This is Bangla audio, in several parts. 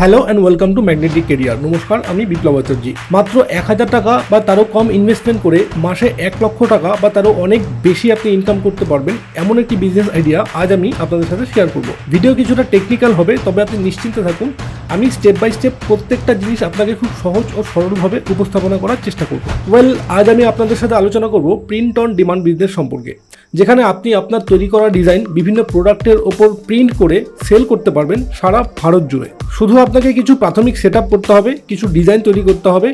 Hello and welcome to magnetic career. নমস্কার, আমি বিপ্লব আচার্যি। মাত্র এক হাজার টাকা বা তারও কম ইনভেস্টমেন্ট করে মাসে এক লক্ষ টাকা বা তারও অনেক বেশি আপনি ইনকাম করতে পারবেন এমন একটি বিজনেস আইডিয়া আজ আমি আপনাদের সাথে শেয়ার করব। ভিডিও কিছুটা টেকনিক্যাল হবে, তবে আপনি নিশ্চিন্তে থাকুন। আমি স্টেপ বাই স্টেপ প্রত্যেকটা জিনিস আপনাকে খুব সহজ ও সরলভাবে উপস্থাপনা করার চেষ্টা করব। ওয়েল আজ আমি আপনাদের সাথে আলোচনা করব প্রিন্ট অন ডিমান্ড বিজনেস সম্পর্কে, যেখানে আপনি আপনার তৈরি করা ডিজাইন বিভিন্ন প্রোডাক্টের ওপর প্রিন্ট করে সেল করতে পারবেন সারা ভারত জুড়ে। শুধু আপনাকে কিছু প্রাথমিক সেট করতে হবে, কিছু ডিজাইন তৈরি করতে হবে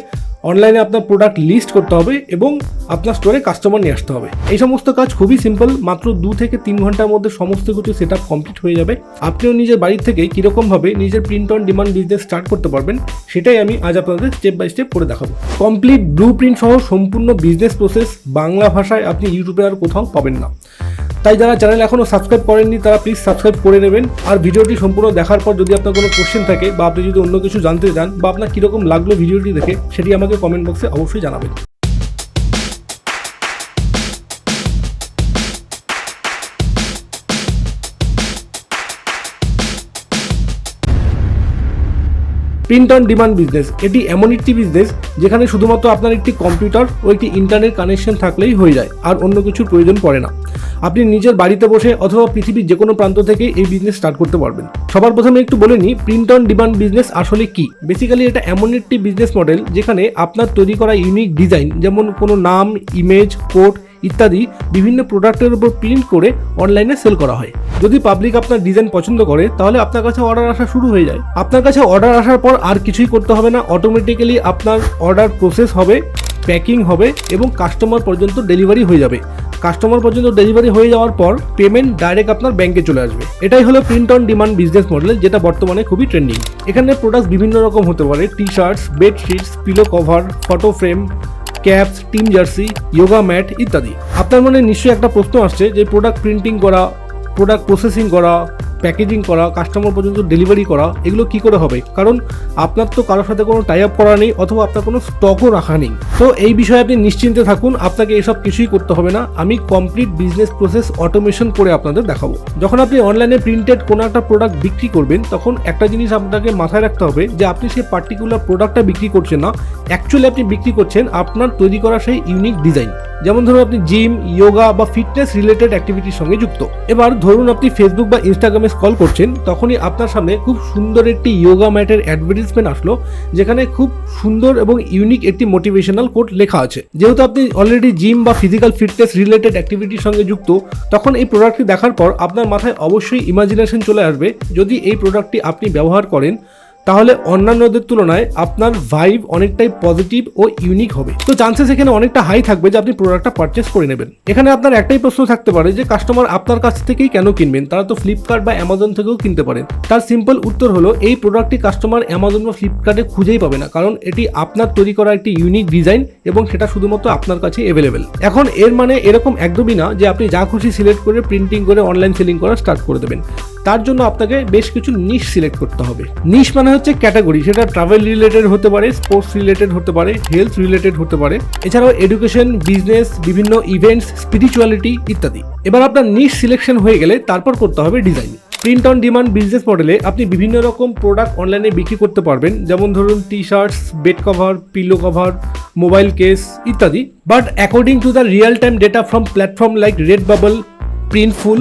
অনলাইনে আপনার প্রোডাক্ট লিস্ট করতে হবে এবং আপনার স্টোরে কাস্টমার নিয়ে আসতে হবে। এই সমস্ত কাজ খুবই সিম্পল মাত্র দু থেকে তিন ঘণ্টার মধ্যে সমস্ত কিছু সেট কমপ্লিট হয়ে যাবে। আপনিও নিজের বাড়ির থেকে কীরকমভাবে নিজের print on demand business start করতে পারবেন, সেটাই আমি আজ আপনাদের স্টেপ বাই স্টেপ করে দেখাবো। কমপ্লিট ব্লু প্রিন্ট সহ সম্পূর্ণ বিজনেস প্রসেস বাংলা ভাষায় আপনি ইউটিউবে আর কোথাও পাবেন না। তাই যারা চ্যানেল এখনও সাবস্ক্রাইব করেননি, তারা প্লিজ সাবস্ক্রাইব করে নেবেন। আর ভিডিওটি সম্পূর্ণ দেখার পর যদি আপনার কোনো কোশ্চেন থাকে বা আপনি যদি অন্য কিছু জানতে চান বা আপনার কীরকম লাগল ভিডিওটি দেখে, সেটি আমাকে কমেন্ট বক্সে অবশ্যই জানাবেন। প্রিন্ট অন ডিমান্ড বিজনেস এটি এমন একটি বিজনেস যেখানে শুধুমাত্র আপনার একটি কম্পিউটার ও একটি ইন্টারনেট কানেকশন থাকলেই হয়ে যায়, আর অন্য কিছুর প্রয়োজন পড়ে না। আপনি নিজের বাড়িতে বসে অথবা পৃথিবীর যে কোনো প্রান্ত থেকে এই বিজনেস স্টার্ট করতে পারবেন। সবার প্রথমে একটু বলে নিই প্রিন্ট অন ডিমান্ড বিজনেস আসলে কি? বেসিক্যালি এটা এমন একটি বিজনেস মডেল যেখানে আপনার তৈরি করা ইউনিক ডিজাইন যেমন কোনো নাম ইমেজ কোড ইত্যাদি বিভিন্ন প্রোডাক্টের উপর প্রিন্ট করে অনলাইনে সেল করা হয়। যদি পাবলিক আপনার ডিজাইন পছন্দ করে, তাহলে আপনার কাছে অর্ডার আসা শুরু হয়ে যায়। আপনার কাছে অর্ডার আসার পর আর কিছুই করতে হবে না। অটোমেটিক্যালি আপনার অর্ডার প্রসেস হবে প্যাকিং হবে এবং কাস্টমার পর্যন্ত ডেলিভারি হয়ে যাবে। কাস্টমার পর্যন্ত ডেলিভারি হয়ে যাওয়ার পর পেমেন্ট ডাইরেক্ট আপনার ব্যাংকে চলে আসবে। এটাই হলো print on demand business model যেটা বর্তমানে খুবই ট্রেন্ডিং এখানে প্রোডাক্ট বিভিন্ন রকম হতে পারে T shirts bedsheets pillow cover photo frame caps, team jersey, yoga mat ইত্যাদি। আপনার মনে নিশ্চয়ই একটা প্রশ্ন আসছে যে প্রোডাক্ট প্রিন্টিং করা প্রোডাক্ট প্রসেসিং করা প্যাকেজিং করা কাস্টমার পর্যন্ত ডেলিভারি করা, এগুলো কি করে হবে? কারণ আপনার তো কারোর সাথে কোনো টাই আপ করা নেই অথবা আপনার কোনো স্টকও রাখা নেই। তো এই বিষয়ে আপনি নিশ্চিন্তে থাকুন, আপনাকে এসব কিছুই করতে হবে না। আমি কমপ্লিট বিজনেস প্রসেস অটোমেশন করে আপনাদের দেখাবো। যখন আপনি অনলাইনে প্রিন্টেড কোনো একটা প্রোডাক্ট বিক্রি করবেন, তখন একটা জিনিস আপনাকে মাথায় রাখতে হবে যে আপনি সেই পার্টিকুলার প্রোডাক্টটা বিক্রি করছেন না। অ্যাকচুয়ালি আপনি বিক্রি করছেন আপনার তৈরি করা সেই ইউনিক ডিজাইন যেমন ধরুন আপনি জিম যোগা বা ফিটনেস রিলেটেড অ্যাক্টিভিটির সঙ্গে যুক্ত। এবার ধরুন আপনি ফেসবুক বা ইনস্টাগ্রামে স্কল করছেন, তখনই আপনার সামনে খুব সুন্দর একটি যোগা ম্যাটের অ্যাডভার্টিসমেন্ট আসলো, যেখানে খুব সুন্দর এবং ইউনিক একটি মোটিভেশনাল কোড লেখা আছে। যেহেতু আপনি অলরেডি জিম বা ফিজিক্যাল ফিটনেস রিলেটেড অ্যাক্টিভিটির সঙ্গে যুক্ত, তখন এই প্রোডাক্টটি দেখার পর আপনার মাথায় অবশ্যই ইমাজিনেশন চলে আসবে। যদি এই প্রোডাক্টটি আপনি ব্যবহার করেন তাহলে অন্যান্যদের তুলনায় আপনার ভাইব অনেকটাই পজিটিভ ও ইউনিক হবে। তো চান্সেস এখানে অনেকটা হাই থাকবে যে আপনি প্রোডাক্টটা পারচেস করে নেবেন। এখানে আপনার একটাই প্রশ্ন থাকতে পারে যে কাস্টমার আপনার কাছ থেকেই কেন কিনবেন? তারা তো ফ্লিপকার্ট বা অ্যামাজন থেকেও কিনতে পারেন। তার সিম্পল উত্তর হলো, এই প্রোডাক্টটি কাস্টমার অ্যামাজন বা ফ্লিপকার্টে খুঁজেই পাবে না, কারণ এটি আপনার তৈরি করা একটি ইউনিক ডিজাইন এবং সেটা শুধুমাত্র আপনার কাছে অ্যাভেলেবেল এখন এর মানে এরকম একদমই না যে আপনি যা খুশি সিলেক্ট করে প্রিন্টিং করে অনলাইন সেলিং করা স্টার্ট করে দেবেন। তার জন্য আপনাকে বেশ কিছু নিশ সিলেক্ট করতে হবে। নিশ মানে হচ্ছে ক্যাটাগরি, সেটা ট্রাভেল রিলেটেড হতে পারে স্পোর্টস রিলেটেড হতে পারে হেলথ রিলেটেড হতে পারে। এছাড়াও এডুকেশন বিজনেস বিভিন্ন ইভেন্টস স্পিরিচুয়ালিটি ইত্যাদি। এবার আপনার নিশ সিলেকশন হয়ে গেলে তারপর করতে হবে design print on demand business মডেলে আপনি বিভিন্ন রকম প্রোডাক্ট অনলাইনে বিক্রি করতে পারবেন। যেমন ধরুন T shirts bed cover pillow cover mobile case ইত্যাদি। But according to the real time data from platform like Redbubble Printful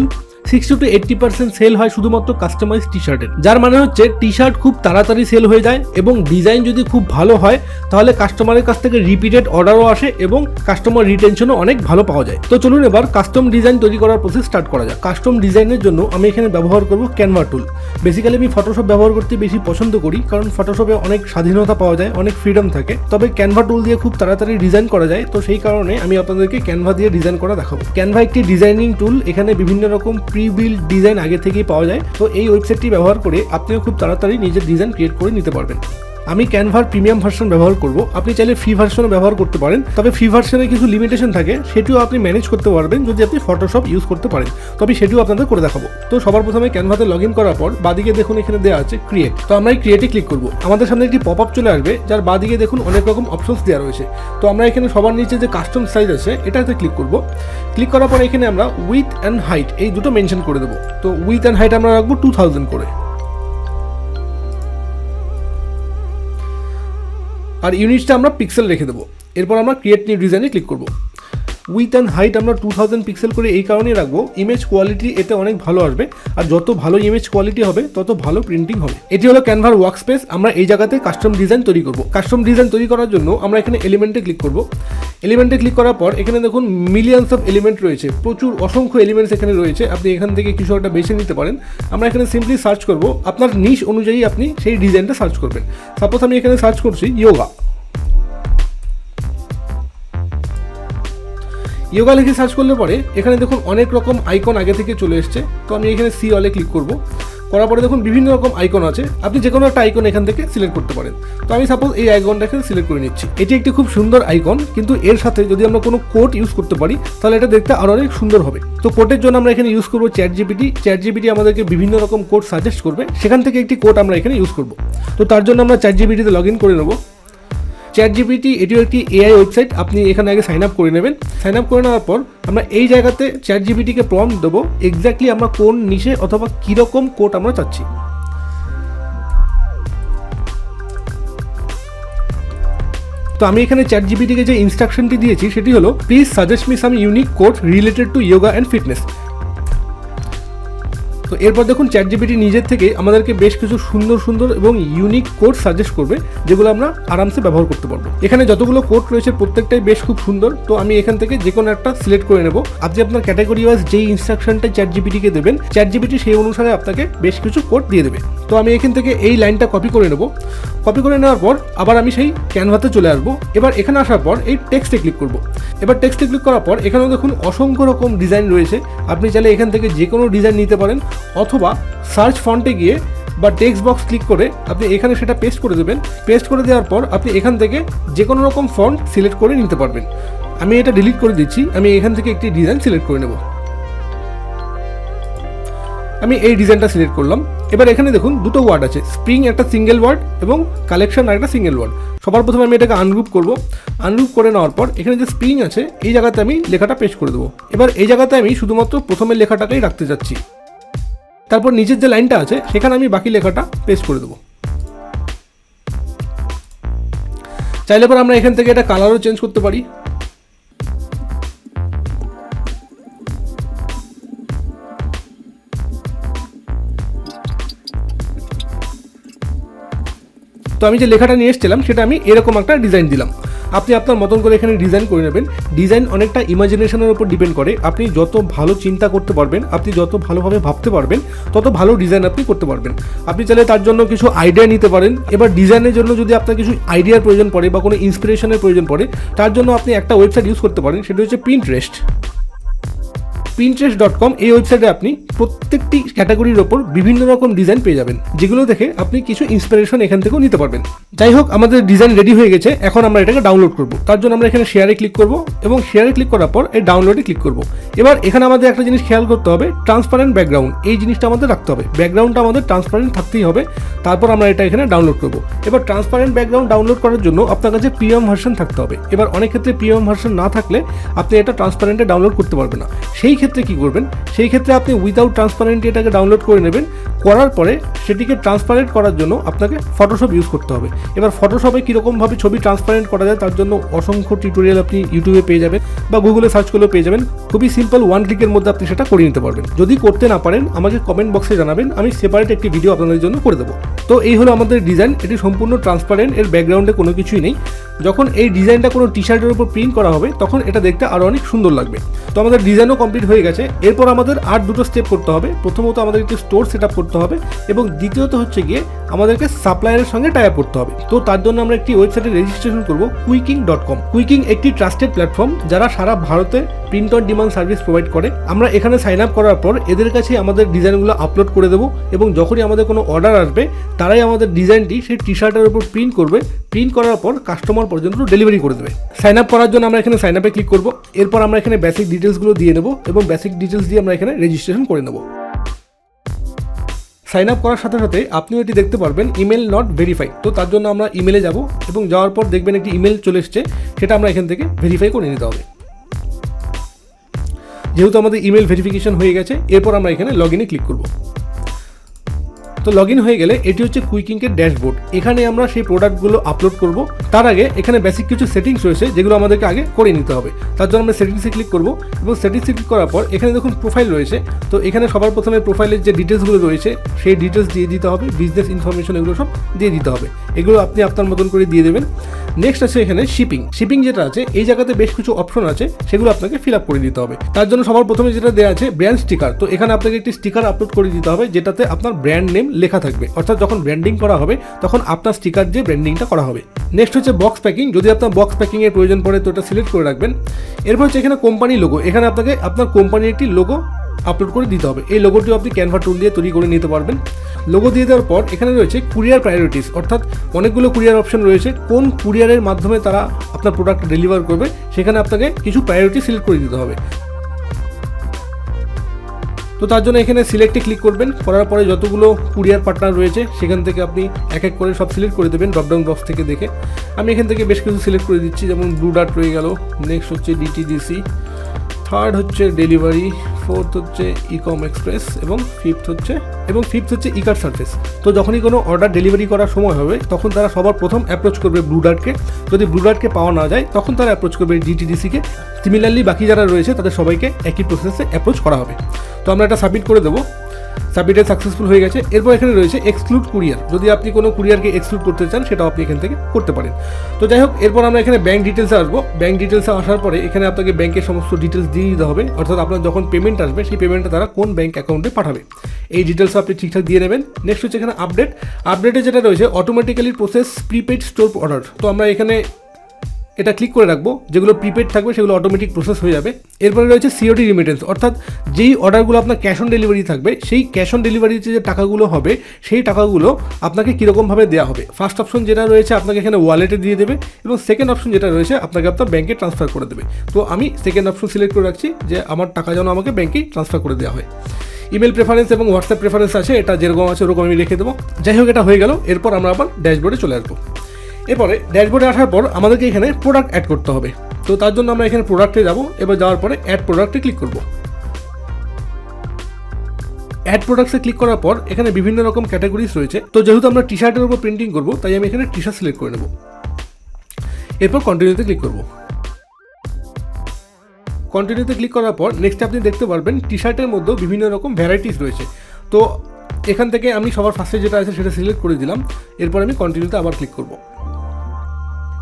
sixty to eighty percent sale হয় শুধুমাত্র কাস্টমাইজ টি শার্টের যার মানে হচ্ছে টি শার্ট খুব তাড়াতাড়ি সেল হয়ে যায় এবং ডিজাইন যদি খুব ভালো হয়, তাহলে কাস্টমারের কাছ থেকে রিপিটেড অর্ডারও আসে এবং কাস্টমার রিটেনশনও অনেক ভালো পাওয়া যায়। তো চলুন এবার কাস্টম ডিজাইন তৈরি করার প্রসেস স্টার্ট করা যায় কাস্টম ডিজাইনের জন্য আমি এখানে ব্যবহার করব ক্যানভা টুল বেসিক্যালি আমি ফটোশপ ব্যবহার করতে বেশি পছন্দ করি, কারণ ফটোশপে অনেক স্বাধীনতা পাওয়া যায়, অনেক ফ্রিডম থাকে। তবে ক্যানভা টুল দিয়ে খুব তাড়াতাড়ি ডিজাইন করা যায়, তো সেই কারণে আমি আপনাদেরকে ক্যানভা দিয়ে ডিজাইন করা দেখাবো। ক্যানভা একটি ডিজাইনিং টুল এখানে বিভিন্ন রকম প্রি ডিজাইন আগে থেকেই পাওয়া যায়। তো এই ওয়েবসাইটটি ব্যবহার করে আপনিও খুব তাড়াতাড়ি নিজের ডিজাইন ক্রিয়েট করে নিতে পারবেন। আমি ক্যানভার প্রিমিয়াম ভার্সন ব্যবহার করব। আপনি চাইলে ফ্রি ভার্সনও ব্যবহার করতে পারেন। তবে ফ্রি ভার্সনে কিছু লিমিটেশন থাকে, সেটিও আপনি ম্যানেজ করতে পারবেন যদি আপনি ফটোশপ ইউজ করতে পারেন। তবে সেটিও আপনাদের করে দেখাবো। তো সবার প্রথমে ক্যানভাতে লগ ইন করার পর বাদিকে দেখুন এখানে দেওয়া আছে ক্রিয়েট তো আমরা এই ক্রিয়েটে ক্লিক করব। আমাদের সামনে একটি পপ আপ চলে আসবে, যার বাদিকে দেখুন অনেক রকম অপশনস দেওয়া রয়েছে। তো আমরা এখানে সবার নিচে যে কাস্টম সাইজ আছে, এটাতে ক্লিক করব। ক্লিক করার পর এখানে আমরা উইথ অ্যান্ড হাইট এই দুটো মেনশন করে দেবো। তো উইথ অ্যান্ড হাইট আমরা রাখব টু থাউজেন্ড করে। আর ইউনিটটা আমরা পিক্সেল রেখে দেবো। এরপর আমরা ক্রিয়েট নিউ ডিজাইনে ক্লিক করব। উইথ অ্যান্ড হাইট আমরা টু থাউজেন্ড পিক্সেল করে এই কারণেই রাখব। ইমেজ কোয়ালিটি এতে অনেক ভালো আসবে। আর যত ভালো ইমেজ কোয়ালিটি হবে, তত ভালো প্রিন্টিং হবে। এটি হলো ক্যানভার ওয়ার্ক স্পেস আমরা এই জায়গাতে কাস্টম ডিজাইন তৈরি করব। কাস্টম ডিজাইন তৈরি করার জন্য আমরা এখানে এলিমেন্টে ক্লিক করব। এলিমেন্টে ক্লিক করার পর এখানে দেখুন মিলিয়নস অফ এলিমেন্ট রয়েছে। প্রচুর অসংখ্য এলিমেন্টস এখানে রয়েছে। আপনি এখান থেকে কিছু একটা বেছে নিতে পারেন। আমরা এখানে সিম্পলি সার্চ করব। আপনার নিশ অনুযায়ী আপনি সেই ডিজাইনটা সার্চ করবেন। সাপোজ আমি এখানে সার্চ করছি ইয়োগা ইয়োগা লিখে সার্চ করলে পরে এখানে দেখুন অনেক রকম আইকন আগে থেকে চলে এসছে। তো আমি এখানে সি অলে ক্লিক করব। করার পরে দেখুন বিভিন্ন রকম আইকন আছে। আপনি যে কোনো একটা আইকন এখান থেকে সিলেক্ট করতে পারেন। তো আমি সাপোজ এই আইকনটা এখানে সিলেক্ট করে নিচ্ছি। এটি একটি খুব সুন্দর আইকন, কিন্তু এর সাথে যদি আমরা কোনো কোড ইউজ করতে পারি, তাহলে এটা দেখতে আরও অনেক সুন্দর হবে। তো কোডের জন্য আমরা এখানে ইউজ করব চ্যাট জিপিটি চ্যাট জিপিটি আমাদেরকে বিভিন্ন রকম কোড সাজেস্ট করবে। সেখান থেকে একটি কোড আমরা এখানে ইউজ করব। তো তার জন্য আমরা চ্যাট জিপিটিতে লগ ইন করে নেব। চ্যাট জিপিটি এটিও একটি এআই ওয়েবসাইট আপনি এখানে আগে সাইন আপ করে নেবেন। সাইন আপ করে নেওয়ার পর আমরা এই জায়গাতে চ্যাট জিপিটিকে প্রম্পট দেবো এক্স্যাক্টলি আমরা কোন নিশে অথবা কীরকম কোড আমরা চাচ্ছি। তো আমি এখানে চ্যাট জিপিটিকে যে ইনস্ট্রাকশনটি দিয়েছি, সেটি হলো please suggest me some unique code related to yoga and fitness তো এরপর দেখুন চ্যাট নিজের থেকে আমাদেরকে বেশ কিছু সুন্দর সুন্দর এবং ইউনিক কোড সাজেস্ট করবে, যেগুলো আমরা আরামসে ব্যবহার করতে পারব। এখানে যতগুলো কোড রয়েছে প্রত্যেকটাই বেশ খুব সুন্দর। তো আমি এখান থেকে যে কোনো একটা সিলেক্ট করে নেব। আপনি আপনার ক্যাটাগরি ওয়াইজ যেই ইনস্ট্রাকশনটা চ্যাট জিপিটিকে দেবেন চ্যাট জিপিটি সেই অনুসারে আপনাকে বেশ কিছু কোড দিয়ে দেবে। তো আমি এখান থেকে এই লাইনটা কপি করে নেব। কপি করে নেওয়ার পর আবার আমি সেই ক্যানভাতে চলে আসব। এবার এখানে আসার পর এই টেক্সটে ক্লিক করব। এবার টেক্সটে ক্লিক করার পর এখানেও দেখুন অসংখ্য রকম ডিজাইন রয়েছে। আপনি চাইলে এখান থেকে যে কোনো ডিজাইন নিতে পারেন। অথবা সার্চ ফন্টে গিয়ে বা টেক্সট বক্স ক্লিক করে আপনি এখানে সেটা পেস্ট করে দেবেন। পেস্ট করে দেওয়ার পর আপনি এখান থেকে যে কোনো রকম ফন্ট সিলেক্ট করে নিতে পারবেন। আমি এটা ডিলিট করে দিচ্ছি। আমি এখান থেকে একটি ডিজাইন সিলেক্ট করে নেব। আমি এই ডিজাইনটা সিলেক্ট করলাম। এবার এখানে দেখুন দুটো ওয়ার্ড আছে। স্প্রিং একটা সিঙ্গেল ওয়ার্ড এবং কালেকশন আর একটা সিঙ্গেল ওয়ার্ড। সবার প্রথমে আমি এটাকে আনগ্রুপ করব। আনগ্রুপ করে নেওয়ার পর এখানে যে স্প্রিং আছে, এই জায়গাতে আমি লেখাটা পেস্ট করে দেবো। এবার এই জায়গাতে আমি শুধুমাত্র প্রথমের লেখাটাকেই রাখতে যাচ্ছি। তারপর নিচের যে লাইনটা আছে, সেখানে আমি বাকি লেখাটা পেস্ট করে দেবো। চাইলে পর আমরা এখান থেকে এটা কালারও চেঞ্জ করতে পারি। তো আমি যে লেখাটা নিয়ে এসেছিলাম, সেটা আমি এরকম একটা ডিজাইন দিলাম। আপনি আপনার মতন করে এখানে ডিজাইন করে নেবেন। ডিজাইন অনেকটা ইমাজিনেশনের উপর ডিপেন্ড করে। আপনি যত ভালো চিন্তা করতে পারবেন, আপনি যত ভালোভাবে ভাবতে পারবেন, তত ভালো ডিজাইন আপনি করতে পারবেন। আপনি চাইলে তার জন্য কিছু আইডিয়া নিতে পারেন। এবার ডিজাইনের জন্য যদি আপনার কিছু আইডিয়ার প্রয়োজন পড়ে বা কোনো ইন্সপিরেশনের প্রয়োজন পড়ে, তার জন্য আপনি একটা ওয়েবসাইট ইউজ করতে পারেন, সেটা হচ্ছে প্রিন্টরেস্ট প্রিন্টারেস্ট ডট কম এই ওয়েবসাইটে আপনি প্রত্যেকটি ক্যাটাগরির ওপর বিভিন্ন রকম ডিজাইন পেয়ে যাবেন, যেগুলো দেখে আপনি কিছু ইন্সপিরেশন এখান থেকেও নিতে পারবেন। যাই হোক, আমাদের ডিজাইন রেডি হয়ে গেছে, এখন আমরা এটাকে ডাউনলোড করব। তার জন্য আমরা এখানে শেয়ারে ক্লিক করব এবং শেয়ারে ক্লিক করার পর এই ডাউনলোডে ক্লিক করব। এবার এখানে আমাদের একটা জিনিস খেয়াল করতে হবে ট্রান্সপারেন্ট ব্যাকগ্রাউন্ড এই জিনিসটা আমাদের রাখতে হবে। ব্যাকগ্রাউন্ডটা আমাদের ট্রান্সপারেন্ট থাকতেই হবে। তারপর আমরা এটা এখানে ডাউনলোড করব। এবার ট্রান্সপারেন্ট ব্যাকগ্রাউন্ড ডাউনলোড করার জন্য আপনার কাছে প্রিমিয়াম ভার্সন থাকতে হবে। এবার অনেক ক্ষেত্রে প্রিমিয়াম ভার্সন না থাকলে আপনি এটা ট্রান্সপারেন্টে ডাউনলোড করতে পারবেন না। সেই ক্ষেত্রে কি করবেন, সেই ক্ষেত্রে আপনি উইদাউট ট্রান্সপারেন্ট এটাকে ডাউনলোড করে নেবেন, করার পরে সেটিকে ট্রান্সপারেন্ট করার জন্য আপনাকে ফটোশপ ইউজ করতে হবে। এবার ফটোশপে কীরকমভাবে ছবি ট্রান্সপারেন্ট করা যায় তার জন্য অসংখ্য টিউটোরিয়াল আপনি ইউটিউবে পেয়ে যাবেন বা গুগলে সার্চ করলেও পেয়ে যাবেন। খুবই সিম্পল ওয়ান ক্লিকের মধ্যে আপনি সেটা করে নিতে পারবেন। যদি করতে না পারেন, আমাকে কমেন্ট বক্সে জানাবেন, আমি সেপারেট একটি ভিডিও আপনাদের জন্য করে দেবো। তো এই হলো আমাদের ডিজাইন এটি সম্পূর্ণ ট্রান্সপারেন্ট এর ব্যাকগ্রাউন্ডে কোনো কিছুই নেই। যখন এই ডিজাইনটা কোনো টি শার্টের উপর প্রিন্ট করা হবে, তখন এটা দেখতে আরও অনেক সুন্দর লাগবে। তো আমাদের ডিজাইনও কমপ্লিট হয়ে গেছে। এরপর আমাদের আর দুটো স্টেপ করতে হবে। প্রথমত আমাদের একটি স্টোর সেট করতে হবে এবং দ্বিতীয়ত হচ্ছে গিয়ে আমাদেরকে সাপ্লায়ারের সঙ্গে টাই আপ করতে হবে। তো তার জন্য আমরা একটি ওয়েবসাইটে রেজিস্ট্রেশন করব কুইকিং ডট কম কুইকিং একটি ট্রাস্টেড প্ল্যাটফর্ম যারা সারা ভারতে print on demand service provide করে। আমরা এখানে সাইন আপ করার পর এদের কাছে আমাদের ডিজাইনগুলো আপলোড করে দেবো এবং যখনই আমাদের কোনো অর্ডার আসবে, তারাই আমাদের ডিজাইনটি সেই টি শার্টের উপর প্রিন্ট করবে। প্রিন্ট করার পর কাস্টমার পর্যন্ত ডেলিভারি করে দেবে। সাইন আপ করার জন্য আমরা এখানে সাইন আপে ক্লিক করব। এরপর আমরা এখানে বেসিক ডিটেলসগুলো দিয়ে নেব এবং বেসিক ডিটেলস দিয়ে আমরা এখানে রেজিস্ট্রেশন করে নেব। সাইন আপ করার সাথে সাথে আপনিও এটি দেখতে পারবেন ইমেল নট ভেরিফাই তো তার জন্য আমরা ইমেলে যাব এবং যাওয়ার পর দেখবেন একটি ইমেল চলে এসছে, সেটা আমরা এখান থেকে ভেরিফাই করে নিতে হবে। যেহেতু আমাদের ইমেল ভেরিফিকেশন হয়ে গেছে, এরপর আমরা এখানে লগ ইনে ক্লিক করব। তো লগ হয়ে গেলে এটি হচ্ছে কুইকিংকের ড্যাশবোর্ড এখানে আমরা সেই প্রোডাক্টগুলো আপলোড করব। তার আগে এখানে বেসিক কিছু সেটিংস রয়েছে যেগুলো আমাদেরকে আগে করে নিতে হবে। তার জন্য আমরা সেটিংসে ক্লিক করব এবং সেটিংসে ক্লিক করার পর এখানে দেখুন প্রোফাইল রয়েছে। তো এখানে সবার প্রথমে প্রোফাইলের যে ডিটেলসগুলো রয়েছে, সেই ডিটেলস দিয়ে দিতে হবে। বিজনেস ইনফরমেশন এগুলো সব দিয়ে দিতে হবে। এগুলো আপনি আপনার মতন করে দিয়ে দেবেন। নেক্সট আছে এখানে শিপিং শিপিং যেটা আছে, এই জায়গাতে বেশ কিছু অপশন আছে, সেগুলো আপনাকে ফিল আপ করে দিতে হবে। তার জন্য সবার প্রথমে যেটা দেওয়া আছে ব্র্যান্ড স্টিকার তো এখানে আপনাকে একটি স্টিকার আপলোড করে দিতে হবে, যেটাতে আপনার ব্র্যান্ড নেম লেখা থাকবে। অর্থাৎ যখন ব্র্যান্ডিং করা হবে, তখন আপনার স্টিকার দিয়ে ব্র্যান্ডিংটা করা হবে। নেক্সট হচ্ছে বক্স প্যাকিং যদি আপনার বক্স প্যাকিং এর প্রয়োজন পড়ে, তো এটা সিলেক্ট করে রাখবেন। এরপর হচ্ছে এখানে কোম্পানি লোগো এখানে আপনাকে আপনার কোম্পানির একটি লোগো আপলোড করে দিতে হবে। এই লোগোটিও আপনি ক্যানভা টুল দিয়ে তৈরি করে নিতে পারবেন। লোগো দিয়ে দেওয়ার পর এখানে রয়েছে কুরিয়ার প্রায়োরিটিস অর্থাৎ অনেকগুলো কুরিয়ার অপশন রয়েছে। কোন কুরিয়ারের মাধ্যমে তারা আপনার প্রোডাক্ট ডেলিভার করবে, সেখানে আপনাকে কিছু প্রায়োরিটি সিলেক্ট করে দিতে হবে। তো তার জন্য এখানে সিলেক্টে ক্লিক করবেন। করার পরে যতগুলো কুরিয়ার পার্টনার রয়েছে, সেখান থেকে আপনি এক এক করে সব সিলেক্ট করে দেবেন ড্রপডাউন বক্স থেকে দেখে। আমি এখান থেকে বেশ কিছু সিলেক্ট করে দিচ্ছি, যেমন ব্লু ডার্ট রয়ে গেল নেক্সট হচ্ছে ডিটিডিসি থার্ড হচ্ছে ডেলিভারি ফোর্থ হচ্ছে ইকম এক্সপ্রেস এবং ফিফথ হচ্ছে, এবং ফিফথ হচ্ছে ইকার সার্ভিস তো যখনই কোনো অর্ডার ডেলিভারি করার সময় হবে, তখন তারা সবার প্রথম অ্যাপ্রোচ করবে ব্লু ডার্টকে যদি ব্লু ডার্টকে পাওয়া না যায়, তখন তারা অ্যাপ্রোচ করবে ডিটিডিসিকে সিমিলারলি বাকি যারা রয়েছে, তাদের সবাইকে একই প্রসেসে অ্যাপ্রোচ করা হবে। তো আমরা এটা সাবমিট করে দেবো। সাবমিটে সাকসেসফুল হয়ে গেছে। এরপর এখানে রয়েছে এক্সক্লুড কুরিয়ার যদি আপনি কোনো কুরিয়ারকে এক্সক্লুড করতে চান, সেটাও আপনি এখান থেকে করতে পারেন। তো যাই হোক, এরপর আমরা এখানে ব্যাঙ্ক ডিটেলসে আসব। ব্যাঙ্ক ডিটেলসে আসার পরে এখানে আপনাকে ব্যাংকের সমস্ত ডিটেলস দিয়ে দিতে হবে। অর্থাৎ আপনার যখন পেমেন্ট আসবে, সেই পেমেন্টটা তারা কোন ব্যাঙ্ক অ্যাকাউন্টে পাঠাবে। এই ডিটেলস আপনি ঠিকঠাক দিয়ে নেবেন। নেক্সট হচ্ছে এখানে আপডেট আপডেটে যেটা রয়েছে automatically process prepaid store order তো আমরা এখানে এটা ক্লিক করে রাখব, যেগুলো প্রিপেড থাকবে সেগুলো অটোমেটিক প্রসেস হয়ে যাবে। এরপরে রয়েছে সিওডি রিমিটেন্স অর্থাৎ যেই অর্ডারগুলো আপনার ক্যাশ অন ডেলিভারি থাকবে, সেই ক্যাশ অন ডেলিভারিতে যে টাকাগুলো হবে, সেই টাকাগুলো আপনাকে কীরকমভাবে দেওয়া হবে? ফার্স্ট অপশন যেটা রয়েছে, আপনাকে এখানে ওয়ালেটে দিয়ে দেবে এবং সেকেন্ড অপশন যেটা রয়েছে, আপনাকে আপনার ব্যাংকে ট্রান্সফার করে দেবে। তো আমি সেকেন্ড অপশন সিলেক্ট করে রাখছি যে আমার টাকা যেন আমাকে ব্যাংকেই ট্রান্সফার করে দেওয়া হয়। ইমেল প্রেফারেন্স এবং হোয়াটসঅ্যাপ প্রেফারেন্স আছে, এটা যেরকম আছে ওরকম আমি রেখে দেবো। যাই হোক, এটা হয়ে গেল, এরপর আমরা আবার ড্যাশবোর্ডে চলে আসব। এরপরে ড্যাশবোর্ডে আসার পর আমাদেরকে এখানে প্রোডাক্ট অ্যাড করতে হবে। তো তার জন্য আমরা এখানে প্রোডাক্টে যাব, এবার যাওয়ার পরে অ্যাড প্রোডাক্টে ক্লিক করব। অ্যাড প্রোডাক্টসে ক্লিক করার পর এখানে বিভিন্ন রকম ক্যাটাগরিজ রয়েছে। তো যেহেতু আমরা টি শার্টের উপর প্রিন্টিং করব, তাই আমি এখানে টি শার্ট সিলেক্ট করে নেব। এরপর কন্টিনিউতে ক্লিক করব। কন্টিনিউতে ক্লিক করার পর নেক্সট আপনি দেখতে পারবেন টি শার্টের মধ্যেও বিভিন্ন রকম ভ্যারাইটিস রয়েছে। তো এখান থেকে আমি সবার ফার্স্টে যেটা আছে সেটা সিলেক্ট করে দিলাম। এরপর আমি কন্টিনিউতে আবার ক্লিক করব।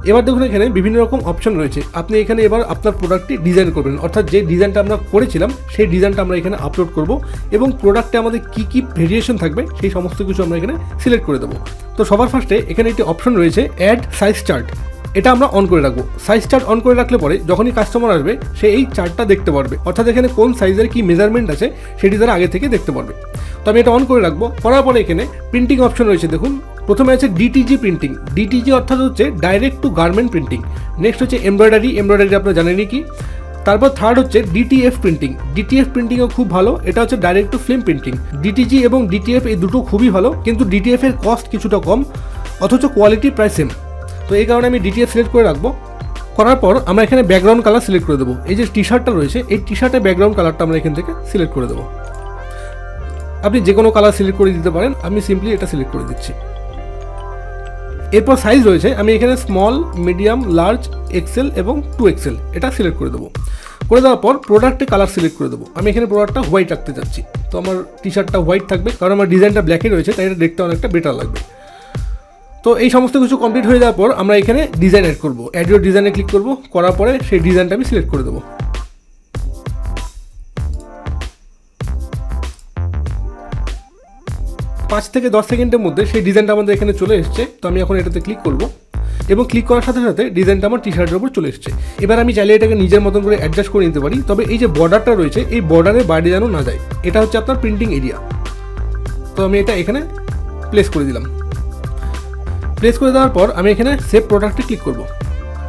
এবার দেখুন এখানে বিভিন্ন রকম অপশন রয়েছে। আপনি এখানে এবার আপনার প্রোডাক্টটি ডিজাইন করবেন। অর্থাৎ যে ডিজাইনটা আমরা করেছিলাম, সেই ডিজাইনটা আমরা এখানে আপলোড করব এবং প্রোডাক্টে আমাদের কী কী ভেরিয়েশন থাকবে, সেই সমস্ত কিছু আমরা এখানে সিলেক্ট করে দেবো। তো সবার ফার্স্টে এখানে একটি অপশন রয়েছে অ্যাড সাইজ চার্ট এটা আমরা অন করে রাখব। সাইজ চার্ট অন করে রাখলে পরে যখনই কাস্টমার আসবে, সে এই চার্টটা দেখতে পারবে। অর্থাৎ এখানে কোন সাইজের কি মেজারমেন্ট আছে, সেটি তারা আগে থেকে দেখতে পারবে। তো আমি এটা অন করে রাখব। করার পরে এখানে প্রিন্টিং অপশন রয়েছে, দেখুন। প্রথমে আছে ডিটিজি প্রিন্টিং ডিটিজি অর্থাৎ হচ্ছে direct to garment printing next হচ্ছে এমব্রয়ডারি এমব্রয়ডারি আপনারা জানেনই কি? তারপর থার্ড হচ্ছে ডিটিএফ প্রিন্টিং ডিটিএফ প্রিন্টিংও খুব ভালো। এটা হচ্ছে direct to film printing DTG এবং ডিটিএফ এই দুটো খুবই ভালো, কিন্তু ডিটিএফ এর কস্ট কিছুটা কম, অথচ কোয়ালিটি প্রায় সেম তো এই কারণে আমি ডিটিএফ সিলেক্ট করে রাখব। করার পর আমরা এখানে ব্যাকগ্রাউন্ড কালার সিলেক্ট করে দেবো। এই যে টি শার্টটা রয়েছে, এই টি শার্টের ব্যাকগ্রাউন্ড কালারটা আমরা এখান থেকে সিলেক্ট করে দেবো। আপনি যে কোনো কালার সিলেক্ট করে দিতে পারেন, আমি সিম্পলি এটা সিলেক্ট করে দিচ্ছি। এরপর সাইজ রয়েছে, আমি এখানে স্মল মিডিয়াম লার্জ এক্সেল এবং টু এক্সেল এটা সিলেক্ট করে দেবো। করে দেওয়ার পর প্রোডাক্টে কালার সিলেক্ট করে দেবো। আমি এখানে প্রোডাক্টটা হোয়াইট রাখতে চাচ্ছি তো আমার টি শার্টটা হোয়াইট থাকবে, কারণ আমার ডিজাইনটা ব্ল্যাকে রয়েছে, তাই এটা দেখতে অনেকটা বেটার লাগবে। তো এই সমস্ত কিছু কমপ্লিট হয়ে যাওয়ার পর আমরা এখানে ডিজাইন অ্যাড করব। অ্যাডিও ডিজাইনে ক্লিক করব, করার পরে সেই ডিজাইনটা আমি সিলেক্ট করে দেবো। পাঁচ থেকে দশ সেকেন্ডের মধ্যে সেই ডিজাইনটা আমাদের এখানে চলে এসছে, তো আমি এখন এটাতে ক্লিক করব। এবং ক্লিক করার সাথে সাথে ডিজাইনটা আমার টি শার্টের উপর চলে এসছে। এবার আমি চাইলে এটাকে নিজের মতন করে অ্যাডজাস্ট করে নিতে পারি, তবে এই যে বর্ডারটা রয়েছে, এই বর্ডারের বাইরে যেন না যায়, এটা হচ্ছে আপনার প্রিন্টিং এরিয়া তো আমি এটা এখানে প্লেস করে দিলাম। প্লেস করে দেওয়ার পর আমি এখানে সেভ প্রোডাক্টে ক্লিক করব।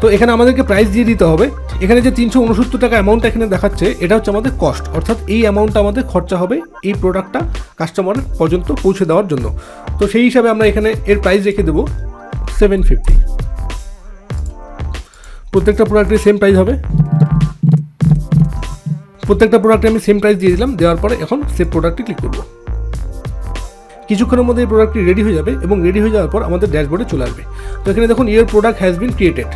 তো এখানে আমাদেরকে প্রাইস দিয়ে দিতে হবে। এখানে যে তিনশো উনসত্তর টাকা অ্যামাউন্ট এখানে দেখাচ্ছে, এটা হচ্ছে আমাদের কস্ট অর্থাৎ এই অ্যামাউন্টটা আমাদের খরচা হবে এই প্রোডাক্টটা কাস্টমার পর্যন্ত পৌঁছে দেওয়ার জন্য। তো সেই হিসাবে আমরা এখানে এর প্রাইস রেখে দেবো সেভেন ফিফটি প্রত্যেকটা প্রোডাক্টের সেম প্রাইস হবে। প্রত্যেকটা প্রোডাক্টে আমি সেম প্রাইস দিয়ে দিলাম, দেওয়ার পরে এখন সেভ প্রোডাক্টে ক্লিক করব। কিছুক্ষণের মধ্যে এই প্রোডাক্টটি রেডি হয়ে যাবে এবং রেডি হয়ে যাওয়ার পর আমাদের ড্যাশবোর্ডে চলে আসবে। তো এখানে দেখুন your product has been created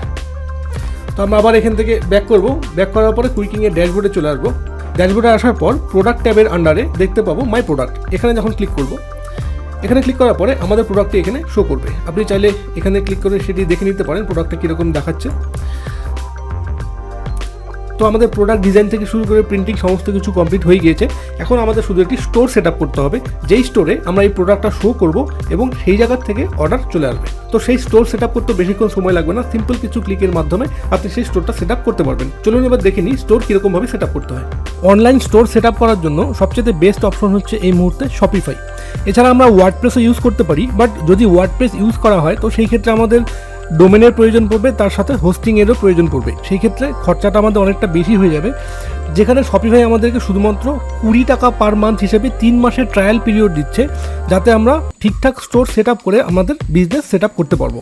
তো আমরা আবার এখান থেকে ব্যাক করব। ব্যাক করার পরে কুইকিংয়ের ড্যাশবোর্ডে চলে আসব। ড্যাশবোর্ডে আসার পর প্রোডাক্ট ট্যাবের আন্ডারে দেখতে পাবো মাই প্রোডাক্ট এখানে যখন ক্লিক করব, এখানে ক্লিক করার পরে আমাদের প্রোডাক্টটি এখানে শো করবে। আপনি চাইলে এখানে ক্লিক করে সেটি দেখে নিতে পারেন প্রোডাক্টটা কীরকম দেখাচ্ছে। তো আমাদের প্রোডাক্ট ডিজাইন থেকে শুরু করে প্রিন্টিং সমস্ত কিছু কমপ্লিট হয়ে গিয়েছে। এখন আমাদের শুধু একটি স্টোর সেট করতে হবে। যেই স্টোরে আমরা এই প্রোডাক্টটা শো করব এবং সেই জায়গার থেকে অর্ডার চলে আসবে। তো সেই স্টোর সেট করতে বেশিক্ষণ সময় লাগবে না। সিম্পল কিছু ক্লিকের মাধ্যমে আপনি সেই স্টোরটা সেট করতে পারবেন। চলুন এবার দেখে নিই স্টোর কীরকমভাবে সেট করতে হয়। অনলাইন স্টোর সেট করার জন্য সবচেয়ে বেস্ট অপশন হচ্ছে এই মুহূর্তে শপিফাই এছাড়া আমরা ওয়ার্ডপ্রেসও ইউজ করতে পারি বাট যদি ওয়ার্ডপ্রেস ইউজ করা হয়, তো সেই ক্ষেত্রে আমাদের ডোমেনের প্রয়োজন পড়বে, তার সাথে হোস্টিংয়েরও প্রয়োজন পড়বে। সেই ক্ষেত্রে খরচাটা আমাদের অনেকটা বেশি হয়ে যাবে। যেখানে শপিফাই আমাদেরকে শুধুমাত্র কুড়ি টাকা পার মান্থ হিসেবে তিন মাসের ট্রায়াল পিরিয়ড দিচ্ছে, যাতে আমরা ঠিকঠাক স্টোর সেট করে আমাদের বিজনেস সেট করতে পারব।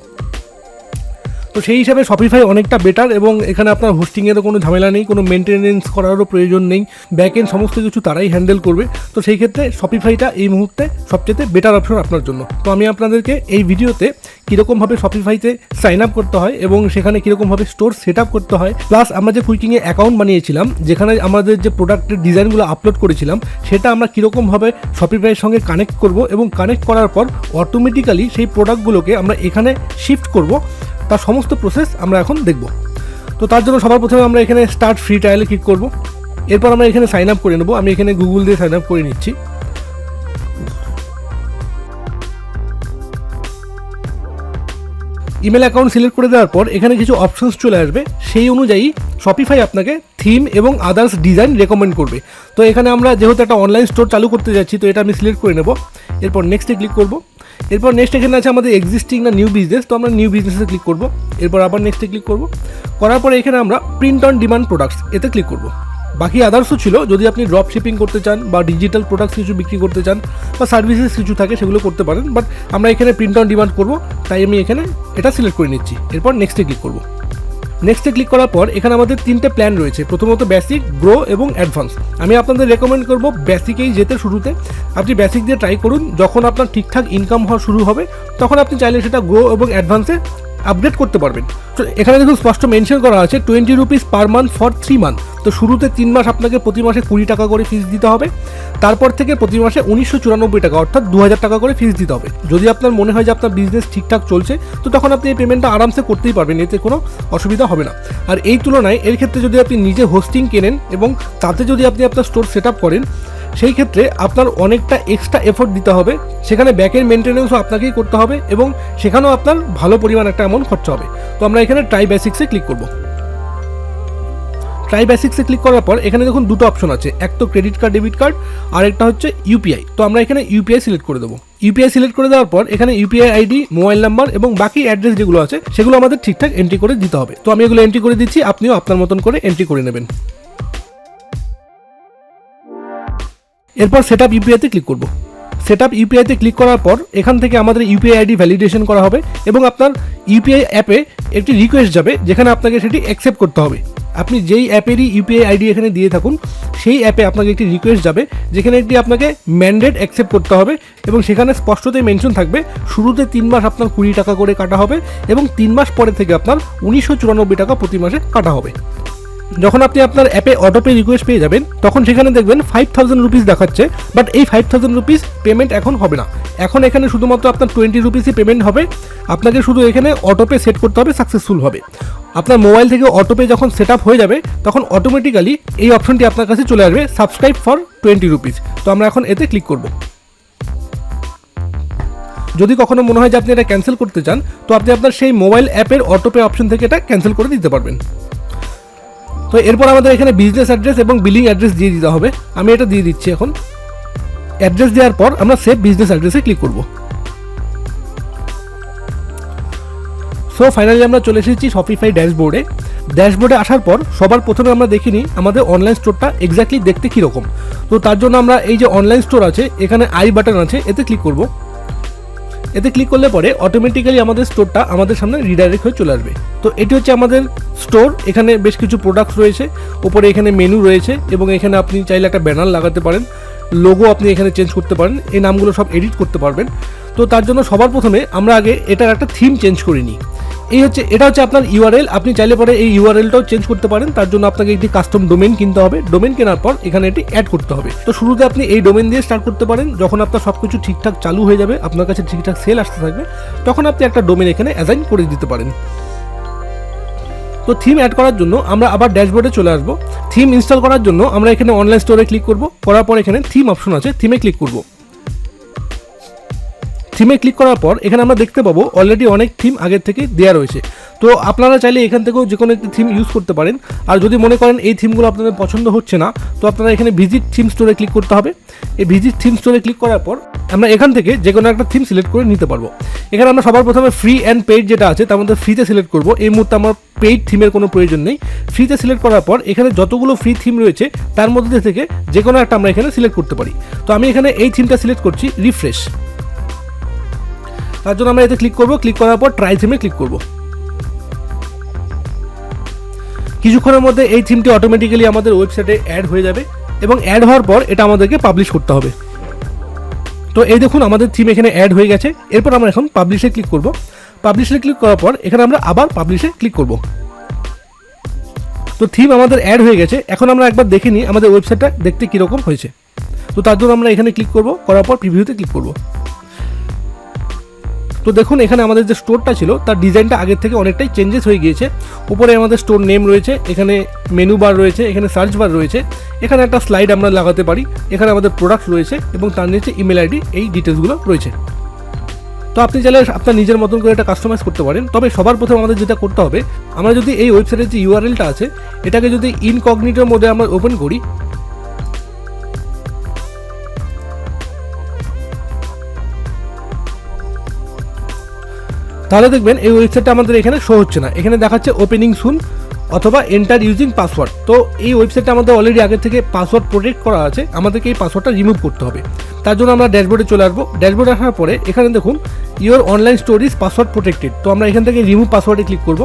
তো সেই হিসাবে শপিফাই অনেকটা বেটার এবং এখানে আপনার হোস্টিংয়েরও কোনো ঝামেলা নেই, কোনো মেনটেনেন্স করারও প্রয়োজন নেই ব্যাক এন্ড সমস্ত কিছু তারাই হ্যান্ডেল করবে। তো সেই ক্ষেত্রে শপিফাইটা এই মুহূর্তে সবচেয়ে বেটার অপশন আপনার জন্য। তো আমি আপনাদেরকে এই ভিডিওতে কীরকমভাবে শপিফাইতে সাইন আপ করতে হয় এবং সেখানে কীরকমভাবে স্টোর সেট আপ করতে হয় প্লাস আমরা যে কুইকিংয়ে অ্যাকাউন্ট বানিয়েছিলাম, যেখানে আমাদের যে প্রোডাক্টের ডিজাইনগুলো আপলোড করেছিলাম, সেটা আমরা কীরকমভাবে শপিফাইয়ের সঙ্গে কানেক্ট করব এবং কানেক্ট করার পর অটোমেটিক্যালি সেই প্রোডাক্টগুলোকে আমরা এখানে শিফট করব তার সমস্ত প্রসেস আমরা এখন দেখব। তো তার জন্য সবার প্রথমে আমরা এখানে স্টার্ট ফ্রি ট্রায়ালে ক্লিক করব, এরপর আমরা এখানে সাইন আপ করে নেব, আমি এখানে গুগল দিয়ে সাইন আপ করে নিচ্ছি। ইমেল অ্যাকাউন্ট সিলেক্ট করে দেওয়ার পর এখানে কিছু অপশনস চলে আসবে। সেই অনুযায়ী শপিফাই আপনাকে থিম এবং আদার্স ডিজাইন রেকমেন্ড করবে। তো এখানে আমরা যেহেতু একটা অনলাইন স্টোর চালু করতে যাচ্ছি, তো এটা আমি সিলেক্ট করে নেব। এরপর নেক্সটে ক্লিক করব। এরপর নেক্সট এখানে আছে আমাদের এক্সিস্টিং না নিউ বিজনেস তো আমরা নিউ বিজনেসে ক্লিক করব। এরপর আবার নেক্সটে ক্লিক করব। করার পরে এখানে আমরা প্রিন্ট অন ডিমান্ড প্রোডাক্টস এতে ক্লিক করব। বাকি আদার্সও ছিল, যদি আপনি ড্রপ শিপিং করতে চান বা ডিজিটাল প্রোডাক্টস কিছু বিক্রি করতে চান বা সার্ভিসেস কিছু থাকে সেগুলো করতে পারেন বাট আমরা এখানে প্রিন্ট অন ডিমান্ড করব, তাই আমি এখানে এটা সিলেক্ট করে নিচ্ছি। এরপর নেক্সটে ক্লিক করব। নেক্সটে ক্লিক করার পর এখানে আমাদের তিনটে প্ল্যান রয়েছে। প্রথমত বেসিক গ্রো এবং অ্যাডভান্স আমি আপনাদের রেকমেন্ড করব বেসিকেই যেতে শুরুতে। আপনি বেসিক দিয়ে ট্রাই করুন। যখন আপনার ঠিকঠাক ইনকাম হওয়া শুরু হবে, তখন আপনি চাইলে সেটা গ্রো এবং অ্যাডভান্সে আপগ্রেড করতে পারবেন। তো এখানে দেখুন স্পষ্ট মেনশন করা আছে twenty rupees per month for three month তো শুরুতে তিন মাস আপনাকে প্রতি মাসে কুড়ি টাকা করে ফিস দিতে হবে। তারপর থেকে প্রতি মাসে উনিশশো চুরানব্বই টাকা, অর্থাৎ দু হাজার টাকা করে ফিস দিতে হবে। যদি আপনার মনে হয় যে আপনার বিজনেস ঠিকঠাক চলছে, তো তখন আপনি এই পেমেন্টটা আরামসে করতেই পারবেন, এতে কোনো অসুবিধা হবে না। আর এই তুলনায় এর ক্ষেত্রে যদি আপনি নিজে হোস্টিং কেনেন এবং তাতে যদি আপনি আপনার স্টোর সেট আপ করেন সেই ক্ষেত্রে আপনার অনেকটা এক্সট্রা এফোর্ট দিতে হবে। সেখানে ব্যাকের মেনটেন্যান্সও আপনাকেই করতে হবে এবং সেখানেও আপনার ভালো পরিমাণ একটা অ্যামাউন্ট খরচা হবে। তো আমরা এখানে ট্রাই বেসিক্সে ক্লিক করব। ট্রাই বেসিক্সে ক্লিক করার পর এখানে দেখুন দুটো অপশন আছে। এক তো ক্রেডিট কার্ড ডেবিট কার্ড আর একটা হচ্ছে ইউপিআই তো আমরা এখানে ইউপিআই সিলেক্ট করে দেবো। ইউপিআই সিলেক্ট করে দেওয়ার পর এখানে ইউপিআই আইডি মোবাইল নাম্বার এবং বাকি অ্যাড্রেস যেগুলো আছে, সেগুলো আমাদের ঠিকঠাক এন্ট্রি করে দিতে হবে। তো আমি এগুলো এন্ট্রি করে দিচ্ছি, আপনিও আপনার মতন করে এন্ট্রি করে নেবেন। এরপর সেট আপ ইউপিআইতে ক্লিক করব। সেট আপ ইউপিআইতে ক্লিক করার পর এখান থেকে আমাদের ইউপিআই আইডি ভ্যালিডেশন করা হবে এবং আপনার ইউপিআই অ্যাপে একটি রিকোয়েস্ট যাবে, যেখানে আপনাকে সেটি অ্যাকসেপ্ট করতে হবে। আপনি যেই অ্যাপেরই ইউপিআই আইডি এখানে দিয়ে থাকুন, সেই অ্যাপে আপনাকে একটি রিকোয়েস্ট যাবে, যেখানে একটি আপনাকে ম্যান্ডেট অ্যাকসেপ্ট করতে হবে এবং সেখানে স্পষ্টতই মেনশন থাকবে, শুরুতে তিন মাস আপনার কুড়ি টাকা করে কাটা হবে এবং তিন মাস পরে থেকে আপনার উনিশশো চুরানব্বই টাকা প্রতি মাসে কাটা হবে। যখন আপনি আপনার অ্যাপে অটোপে রিকোয়েস্ট পেয়ে যাবেন, তখন সেখানে দেখবেন ফাইভ থাউজেন্ড রুপিস দেখাচ্ছে বাট এই ফাইভ থাউজেন্ড রুপিস পেমেন্ট এখন হবে না। এখন এখানে শুধুমাত্র আপনার টোয়েন্টি রুপিসই পেমেন্ট হবে। আপনাকে শুধু এখানে অটোপে সেট করতে হবে সাকসেসফুল হবে। আপনার মোবাইল থেকে অটোপে যখন সেট হয়ে যাবে, তখন অটোমেটিক্যালি এই অপশনটি আপনার কাছে চলে আসবে সাবস্ক্রাইব ফর টোয়েন্টি রুপিস তো আমরা এখন এতে ক্লিক করব। যদি কখনো মনে হয় যে আপনি এটা ক্যান্সেল করতে চান, তো আপনি আপনার সেই মোবাইল অ্যাপের অটোপে অপশন থেকে এটা ক্যান্সেল করে দিতে পারবেন। তো এরপর আমাদের এখানে বিজনেস অ্যাড্রেস এবং বিলিং অ্যাড্রেস দিয়ে দিতে হবে। আমি এটা দিয়ে দিচ্ছি এখন। অ্যাড্রেস দেওয়ার পর আমরা সেভ বিজনেস অ্যাড্রেসে ক্লিক করব। সো ফাইনালি আমরা চলে এসেছি শপিফাই ড্যাশবোর্ডে ড্যাশবোর্ডে আসার পর সবার প্রথমে আমরা দেখে নিই আমাদের অনলাইন স্টোরটা এক্স্যাক্টলি দেখতে কীরকম। তো তার জন্য আমরা এই যে অনলাইন স্টোর আছে, এখানে আই বাটন আছে, এতে ক্লিক করব। এতে ক্লিক করলে পরে অটোমেটিক্যালি আমাদের স্টোরটা আমাদের সামনে রিডাইরেক্ট হয়ে চলে আসবে। তো এটি হচ্ছে আমাদের স্টোর এখানে বেশ কিছু প্রোডাক্টস রয়েছে ওপরে এখানে মেনু রয়েছে এবং এখানে আপনি চাইলে একটা ব্যানার লাগাতে পারেন লোগো আপনি এখানে চেঞ্জ করতে পারেন, এই নামগুলো সব এডিট করতে পারবেন। তো তার জন্য সবার প্রথমে আমরা আগে এটার একটা থিম চেঞ্জ করে নিই। এই হচ্ছে, এটা হচ্ছে আপনার ইউআরএল আপনি চাইলে পরে এই ইউআরএলটাও চেঞ্জ করতে পারেন। তার জন্য আপনাকে একটি কাস্টম ডোমেন কিনতে হবে। ডোমেন কেনার পর এখানে এটি অ্যাড করতে হবে। তো শুরুতে আপনি এই ডোমেন দিয়ে স্টার্ট করতে পারেন। যখন আপনার সব কিছু ঠিকঠাক চালু হয়ে যাবে, আপনার কাছে ঠিকঠাক সেল আসতে থাকবে, তখন আপনি একটা ডোমেন এখানে অ্যাসাইন করে দিতে পারেন। তো থিম অ্যাড করার জন্য আমরা আবার ড্যাশবোর্ডে চলে আসব। থিম ইনস্টল করার জন্য আমরা এখানে অনলাইন স্টোরে ক্লিক করব। করার পর এখানে থিম অপশন আছে। থিমে ক্লিক করব। থিমে ক্লিক করার পর, এখানে আমরা দেখতে পাবো অলরেডি অনেক থিম আগের থেকে দেওয়া রয়েছে। তো আপনারা চাইলে এখান থেকেও যে কোনো একটি থিম ইউজ করতে পারেন। আর যদি মনে করেন এই থিমগুলো আপনাদের পছন্দ হচ্ছে না, তো আপনারা এখানে ভিজিট থিম স্টোরে ক্লিক করতে হবে। এই ভিজিট থিম স্টোরে ক্লিক করার পর, আমরা এখান থেকে যে কোনো একটা থিম সিলেক্ট করে নিতে পারব। এখানে আমরা সবার প্রথমে ফ্রি অ্যান্ড পেইড যেটা আছে, তার মধ্যে ফ্রিতে সিলেক্ট করব। এই মুহূর্তে আমার পেইড থিমের কোনো প্রয়োজন নেই। ফ্রিতে সিলেক্ট করার পর, এখানে যতগুলো ফ্রি থিম রয়েছে, তার মধ্যে থেকে যে কোনো একটা আমরা এখানে সিলেক্ট করতে পারি। তো আমি এখানে এই থিমটা সিলেক্ট করছি রিফ্রেশ তার জন্য আমরা এতে ক্লিক করব। ক্লিক করার পর ট্রাই থিমে ক্লিক করব। কিছুক্ষণের মধ্যে এই থিমটি অটোমেটিক্যালি আমাদের ওয়েবসাইটে অ্যাড হয়ে যাবে এবং অ্যাড হওয়ার পর এটা আমাদেরকে পাবলিশ করতে হবে। তো এই দেখুন, আমাদের থিম এখানে অ্যাড হয়ে গেছে। এরপর আমরা এখন পাবলিশে ক্লিক করব। পাবলিশে ক্লিক করার পর এখানে আমরা আবার পাবলিশে ক্লিক করব। তো থিম আমাদের অ্যাড হয়ে গেছে। এখন আমরা একবার দেখে নিই আমাদের ওয়েবসাইটটা দেখতে কীরকম হয়েছে। তো তার জন্য আমরা এখানে ক্লিক করব। করার পর প্রিভিউতে ক্লিক করব। তো দেখুন, এখানে আমাদের যে স্টোরটা ছিল, তার ডিজাইনটা আগের থেকে অনেকটাই চেঞ্জেস হয়ে গিয়েছে। উপরে আমাদের স্টোর নেম রয়েছে, এখানে মেনু বার রয়েছে, এখানে সার্চ বার রয়েছে, এখানে একটা স্লাইড আমরা লাগাতে পারি, এখানে আমাদের প্রোডাক্ট রয়েছে এবং তার নিচে ইমেল আইডি এই ডিটেলসগুলো রয়েছে। তো আপনি চাইলে আপনার নিজের মতন করে এটা কাস্টমাইজ করতে পারেন, তবে সবার প্রথমে আমাদের যেটা করতে হবে, আমরা যদি এই ওয়েবসাইটের যে ইউআরএলটা আছে, এটাকে যদি ইনকগনিটোর মধ্যে আমরা ওপেন করি তাহলে দেখবেন এই ওয়েবসাইটটা আমাদের এখানে শো হচ্ছে না। এখানে দেখাচ্ছে ওপেনিং সুন অথবা এন্টার ইউজিং পাসওয়ার্ড তো এই ওয়েবসাইটটা আমাদের অলরেডি আগে থেকে পাসওয়ার্ড প্রোটেক্ট করা আছে। আমাদেরকে এই পাসওয়ার্ডটা রিমুভ করতে হবে। তার জন্য আমরা ড্যাশবোর্ডে চলে আসব। ড্যাশবোর্ডে আসার পরে এখানে দেখুন your online stories password protected তো আমরা এখান থেকে রিমুভ পাসওয়ার্ডে ক্লিক করব।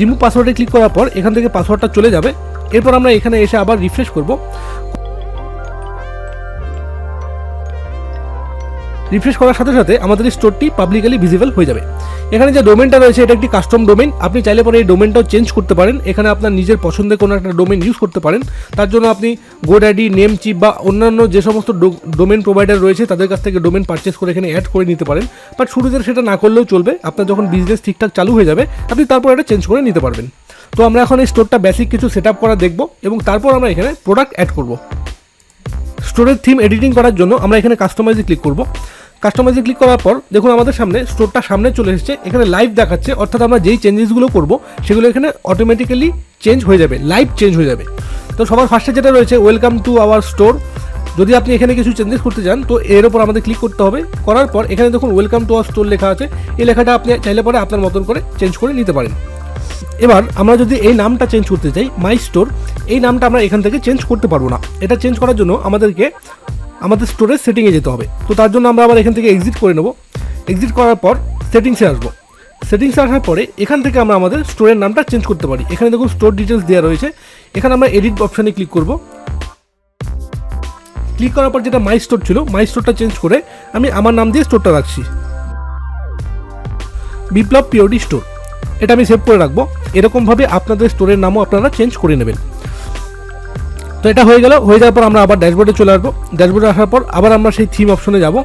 রিমুভ পাসওয়ার্ডে ক্লিক করার পর এখান থেকে পাসওয়ার্ডটা চলে যাবে। এরপর আমরা এখানে এসে আবার রিফ্রেশ করব। রিফ্রেশ করার সাথে সাথে আমাদের এই স্টোরটি পাবলিকালি ভিজিবল হয়ে যাবে। এখানে যে ডোমেনটা রয়েছে, এটা একটি কাস্টম ডোমেন আপনি চাইলে পরে এই ডোমেনটাও চেঞ্জ করতে পারেন। এখানে আপনার নিজের পছন্দের কোনো একটা ডোমেন ইউজ করতে পারেন। তার জন্য আপনি গোডাডি নেম চিপ বা অন্যান্য যে সমস্ত ডোমেন প্রোভাইডার রয়েছে, তাদের কাছ থেকে ডোমেন পারচেস করে এখানে অ্যাড করে নিতে পারেন। বাট শুরুতে সেটা না করলেও চলবে। আপনার যখন বিজনেস ঠিকঠাক চালু হয়ে যাবে, আপনি তারপর এটা চেঞ্জ করে নিতে পারবেন। তো আমরা এখন এই স্টোরটা বেসিক কিছু সেট আপ করা দেখব এবং তারপর আমরা এখানে প্রোডাক্ট অ্যাড করব। স্টোরের থিম এডিটিং করার জন্য আমরা এখানে কাস্টমাইজে ক্লিক করব। কাস্টমাইজে ক্লিক করার পর দেখুন আমাদের সামনে স্টোরটা সামনে চলে এসেছে। এখানে লাইভ দেখাচ্ছে, অর্থাৎ আমরা যেই চেঞ্জেসগুলো করব, সেগুলো এখানে অটোমেটিক্যালি চেঞ্জ হয়ে যাবে লাইভ চেঞ্জ হয়ে যাবে। তো সবার ফার্স্টে যেটা রয়েছে ওয়েলকাম টু আওয়ার স্টোর যদি আপনি এখানে কিছু চেঞ্জেস করতে চান, তো এর ওপর আমাদের ক্লিক করতে হবে। করার পর এখানে দেখুন ওয়েলকাম টু আওয়ার স্টোর লেখা আছে। এই লেখাটা আপনি চাইলে পরে আপনার মতন করে চেঞ্জ করে নিতে পারেন। এবার আমরা যদি এই নামটা চেঞ্জ করতে চাই মাই স্টোর এই নামটা আমরা এখান থেকে চেঞ্জ করতে পারব না। এটা চেঞ্জ করার জন্য আমাদেরকে আমাদের স্টোরের সেটিংয়ে যেতে হবে। তো তার জন্য আমরা আবার এখান থেকে এক্সিট করে নেব। এক্সিট করার পর সেটিংসে আসব। সেটিংসে আসার পরে এখান থেকে আমরা আমাদের স্টোরের নামটা চেঞ্জ করতে পারি। এখানে দেখুন স্টোর ডিটেলস দেওয়া রয়েছে। এখানে আমরা এডিট অপশানে ক্লিক করব। ক্লিক করার পর যেটা মাই স্টোর ছিল মাই স্টোরটা চেঞ্জ করে আমি আমার নাম দিয়ে স্টোরটা রাখছি। বিপ্লব পিওডি স্টোর এটা আমি সেভ করে রাখব। এরকমভাবে আপনাদের স্টোরের নামও আপনারা চেঞ্জ করে নেবেন। তো এটা হয়ে গেল। হয়ে যাওয়ার পর আমরা আবার ড্যাশবোর্ডে চলে আসব। ড্যাশবোর্ডে আসার পর আবার আমরা সেই থিম অপশনে যাব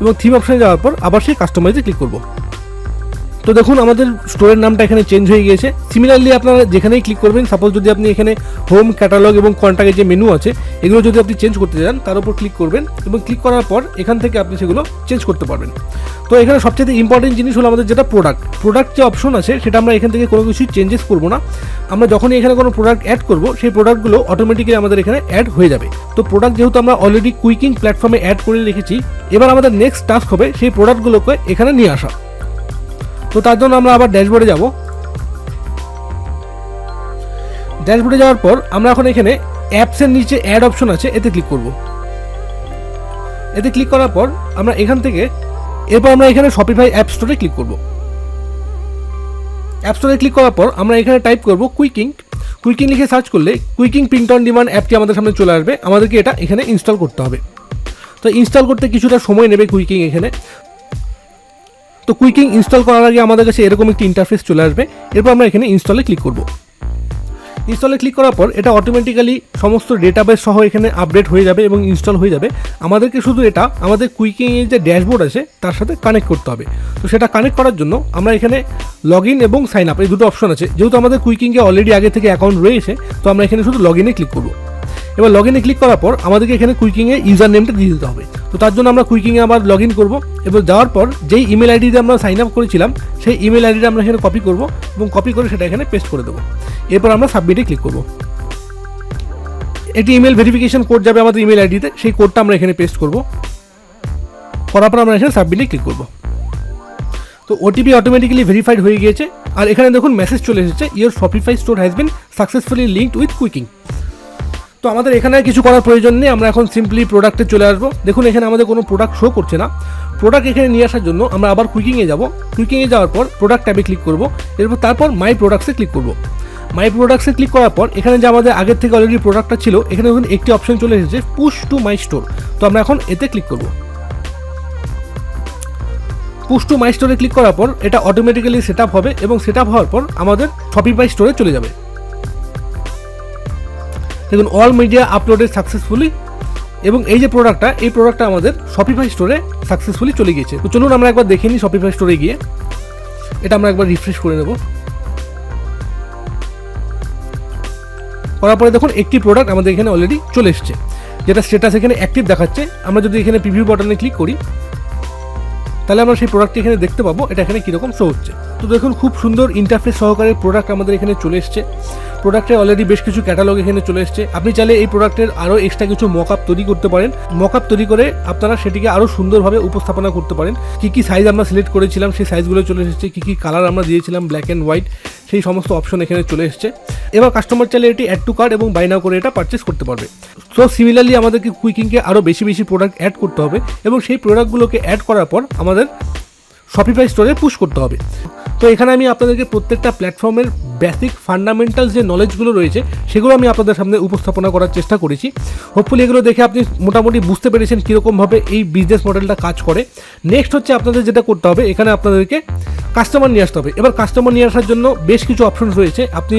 এবং থিম অপশনে যাওয়ার পর আবার সেই কাস্টমাইজে ক্লিক করব। তো দেখুন, আমাদের স্টোরের নামটা এখানে চেঞ্জ হয়ে গিয়েছে। সিমিলারলি আপনারা যেখানেই ক্লিক করবেন সাপোজ যদি আপনি এখানে হোম ক্যাটালগ এবং কন্ট্যাক্টের যে মেনু আছে, এগুলো যদি আপনি চেঞ্জ করতে চান, তার উপর ক্লিক করবেন এবং ক্লিক করার পর এখান থেকে আপনি সেগুলো চেঞ্জ করতে পারবেন। তো এখানে সবচেয়ে ইম্পর্টেন্ট জিনিস হলো আমাদের যেটা প্রোডাক্ট প্রোডাক্ট যে অপশন আছে, সেটা আমরা এখান থেকে কোনো কিছুই চেঞ্জেস করব না। আমরা যখনই এখানে কোনো প্রোডাক্ট অ্যাড করব, সেই প্রোডাক্টগুলো অটোমেটিক্যালি আমাদের এখানে অ্যাড হয়ে যাবে। তো প্রোডাক্ট যেহেতু আমরা অলরেডি কুইকিং প্ল্যাটফর্মে অ্যাড করে রেখেছি, এবার আমাদের নেক্সট টাস্ক হবে সেই প্রোডাক্টগুলোকে এখানে নিয়ে আসা। তো তার জন্য আমরা আবার ড্যাশবোর্ডে যাব। ড্যাশবোর্ডে যাওয়ার পর আমরা এখন এখানে অ্যাপসের নিচে অ্যাড অপশন আছে, এতে ক্লিক করব। এতে ক্লিক করার পর আমরা এখান থেকে এরপর আমরা এখানে শপিফাই অ্যাপ স্টোরে ক্লিক করব। অ্যাপ স্টোরে ক্লিক করার পর আমরা এখানে টাইপ করব কুইকিং কুইকিং লিখে সার্চ করলে কুইকিং প্রিন্ট অন ডিমান্ড অ্যাপটি আমাদের সামনে চলে আসবে। আমাদেরকে এটা এখানে ইনস্টল করতে হবে। তো ইনস্টল করতে কিছুটা সময় নেবে কুইকিং এখানে। তো কুইকিং ইনস্টল করার আগে আমাদের কাছে এরকম একটি ইন্টারফেস চলে আসবে। এরপর আমরা এখানে ইনস্টলে ক্লিক করব। ইনস্টলে ক্লিক করার পর এটা অটোমেটিক্যালি সমস্ত ডেটাবেস সহ এখানে আপডেট হয়ে যাবে এবং ইনস্টল হয়ে যাবে। আমাদেরকে শুধু এটা, আমাদের কুইকিংয়ের যে ড্যাশবোর্ড আছে, তার সাথে কানেক্ট করতে হবে। তো সেটা কানেক্ট করার জন্য আমরা এখানে লগ ইন এবং সাইন আপ এই দুটো অপশন আছে। যেহেতু আমাদের কুইকিংয়ে অলরেডি আগে থেকে অ্যাকাউন্ট রয়েছে, তো আমরা এখানে শুধু লগ ইনে ক্লিক করব। এবার লগ ইনে ক্লিক করার পর আমাদেরকে এখানে কুইকিংয়ে ইউজার নেমটা দিয়ে দিতে হবে। তো তার জন্য আমরা কুইকিংয়ে আবার লগ ইন করব। এবার যাওয়ার পর যেই ইমেল আইডি দিয়ে আমরা সাইন আপ করেছিলাম, সেই ইমেল আইডিটা আমরা এখানে কপি করব এবং কপি করে সেটা এখানে পেস্ট করে দেবো। এরপর আমরা সাবমিটে ক্লিক করব। এটি ইমেল ভেরিফিকেশন কোড যাবে আমাদের ইমেল আইডিতে সেই কোডটা আমরা এখানে পেস্ট করব। করার পর আমরা এখানে সাবমিটে ক্লিক করব। তো ওটিপি অটোমেটিক্যালি ভেরিফাইড হয়ে গিয়েছে। আর এখানে দেখুন মেসেজ চলে এসেছে your Shopify store has been successfully linked with Qikink তো আমাদের এখানে কিছু করার প্রয়োজন নেই, আমরা এখন সিম্পলি প্রোডাক্টে চলে আসব। দেখুন, এখানে আমাদের কোনো প্রোডাক্ট শো করছে না। প্রোডাক্ট এখানে নিয়ে আসার জন্য আমরা আবার কুইকিংয়ে যাব। কুইকিংয়ে যাওয়ার পর প্রোডাক্ট ট্যাবে ক্লিক করব। এরপর তারপর মাই প্রোডাক্টসে ক্লিক করব। মাই প্রোডাক্টসে ক্লিক করার পর এখানে যে আমাদের আগের থেকে অলরেডি প্রোডাক্টটা ছিল, এখানে দেখুন একটি অপশন চলে এসেছে পুশ টু মাই স্টোর তো আমরা এখন এতে ক্লিক করব। পুশ টু মাই স্টোরে ক্লিক করার পর এটা অটোমেটিক্যালি সেট হবে এবং সেট হওয়ার পর আমাদের শপিং শপিফাই স্টোরে চলে যাবে। দেখুন অল মিডিয়া আপলোডেড সাকসেসফুলি এবং এই যে প্রোডাক্টটা এই প্রোডাক্টটা আমাদের শপিফাই স্টোরে সাকসেসফুলি চলে গিয়েছে। তো চলুন, আমরা একবার দেখে নিই শপিফাই স্টোরে গিয়ে। এটা আমরা একবার রিফ্রেশ করে নেব। করার পরে দেখুন, একটি প্রোডাক্ট আমাদের এখানে অলরেডি চলে এসছে। যেটা স্ট্যাটাস এখানে অ্যাক্টিভ দেখাচ্ছে। আমরা যদি এখানে প্রিভিউ বাটনে ক্লিক করি, তাহলে আমরা সেই প্রোডাক্টটি এখানে দেখতে পাবো। এটা এখানে কীরকম শো হচ্ছে। তো দেখুন, খুব সুন্দর ইন্টারফেস সহকারে প্রোডাক্ট আমাদের এখানে চলে এসছে। প্রোডাক্টের অলরেডি বেশ কিছু ক্যাটালগ এখানে চলে এসছে। আপনি চাইলে এই প্রোডাক্টের আরও এক্সট্রা কিছু মক আপ তৈরি করতে পারেন। মক আপ তৈরি করে আপনারা সেটিকে আরও সুন্দরভাবে উপস্থাপনা করতে পারেন। কী কী সাইজ আমরা সিলেক্ট করেছিলাম, সেই সাইজগুলো চলে এসেছে। কী কী কালার আমরা দিয়েছিলাম ব্ল্যাক অ্যান্ড হোয়াইট সেই সমস্ত অপশন এখানে চলে এসছে। এবার কাস্টমার চাইলে এটি অ্যাড টু কার্ড এবং বাইনাও করে এটা পারচেস করতে পারবে। সো সিমিলারলি আমাদেরকে কুইকিংকে আরও বেশি বেশি প্রোডাক্ট অ্যাড করতে হবে এবং সেই প্রোডাক্টগুলোকে অ্যাড করার পর আমাদের শপিফাই স্টোরে পুশ করতে হবে। তো এখানে আমি আপনাদেরকে প্রত্যেকটা প্ল্যাটফর্মের বেসিক ফান্ডামেন্টাল যে নলেজগুলো রয়েছে, সেগুলো আমি আপনাদের সামনে উপস্থাপনা করার চেষ্টা করেছি। হোপফুলি এগুলো দেখে আপনি মোটামুটি বুঝতে পেরেছেন কীরকমভাবে এই বিজনেস মডেলটা কাজ করে। নেক্সট হচ্ছে আপনাদের যেটা করতে হবে, এখানে আপনাদেরকে কাস্টমার নিয়ে আসতে হবে। এবার কাস্টমার নিয়ে আসার জন্য বেশ কিছু অপশন রয়েছে। আপনি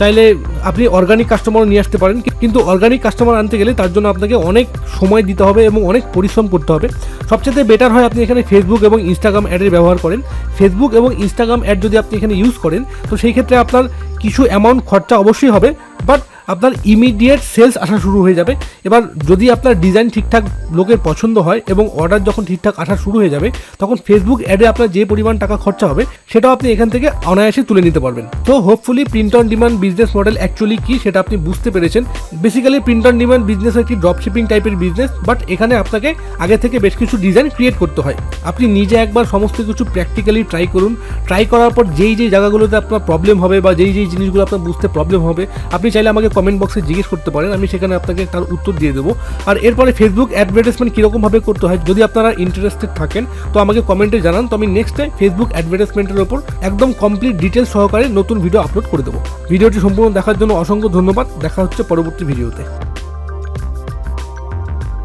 চাইলে আপনি অর্গানিক কাস্টমারও নিয়ে আসতে পারেন, কিন্তু অর্গানিক কাস্টমার আনতে গেলে তার জন্য আপনাকে অনেক সময় দিতে হবে এবং অনেক পরিশ্রম করতে হবে। সবচেয়ে বেটার হয় আপনি এখানে ফেসবুক এবং ইনস্টাগ্রাম অ্যাডের ব্যবহার করেন। ফেসবুক এবং ইনস্টাগ্রাম অ্যাড যদি আপনি এখানে ইউজ করেন, তো সেই ক্ষেত্রে আপনার কিছু অ্যামাউন্ট খরচা অবশ্যই হবে। বাট আপনার ইমিডিয়েট সেলস আসা শুরু হয়ে যাবে। এবার যদি আপনার ডিজাইন ঠিকঠাক লোকের পছন্দ হয় এবং অর্ডার যখন ঠিকঠাক আসা শুরু হয়ে যাবে, তখন ফেসবুক অ্যাডে আপনার যে পরিমাণ টাকা খরচা হবে, সেটাও আপনি এখান থেকে অনায়াসে তুলে নিতে পারবেন। তো hopefully print on demand business model actually কি, সেটা আপনি বুঝতে পেরেছেন। Basically print on demand business একটি ড্রপ শিপিং টাইপের বিজনেস বাট এখানে আপনাকে আগে থেকে বেশ কিছু ডিজাইন ক্রিয়েট করতে হয়। আপনি নিজে একবার সমস্ত কিছু প্র্যাকটিক্যালি ট্রাই করুন। ট্রাই করার পর যেই যেই জায়গাগুলোতে আপনার প্রবলেম হবে বা যেই যেই জিনিসগুলো আপনার বুঝতে প্রবলেম হবে, আপনি চাইলে আমাকে কমেন্ট বক্সে জিজ্ঞেস করতে পারেন, আমি সেখানে আপনাকে তার উত্তর দিয়ে দেবো। আর এরপরে ফেসবুক অ্যাডভার্টাইজমেন্ট কীরকমভাবে করতে হয়, যদি আপনারা ইন্টারেস্টেড থাকেন, তো আমাকে কমেন্টে জানান। তো আমি নেক্সট টাইম ফেসবুক অ্যাডভার্টাইজমেন্টের ওপর একদম কমপ্লিট ডিটেলস সহকারে নতুন ভিডিও আপলোড করে দেবো। ভিডিওটি সম্পূর্ণ দেখার জন্য অসংখ্য ধন্যবাদ। দেখা হচ্ছে পরবর্তী ভিডিওতে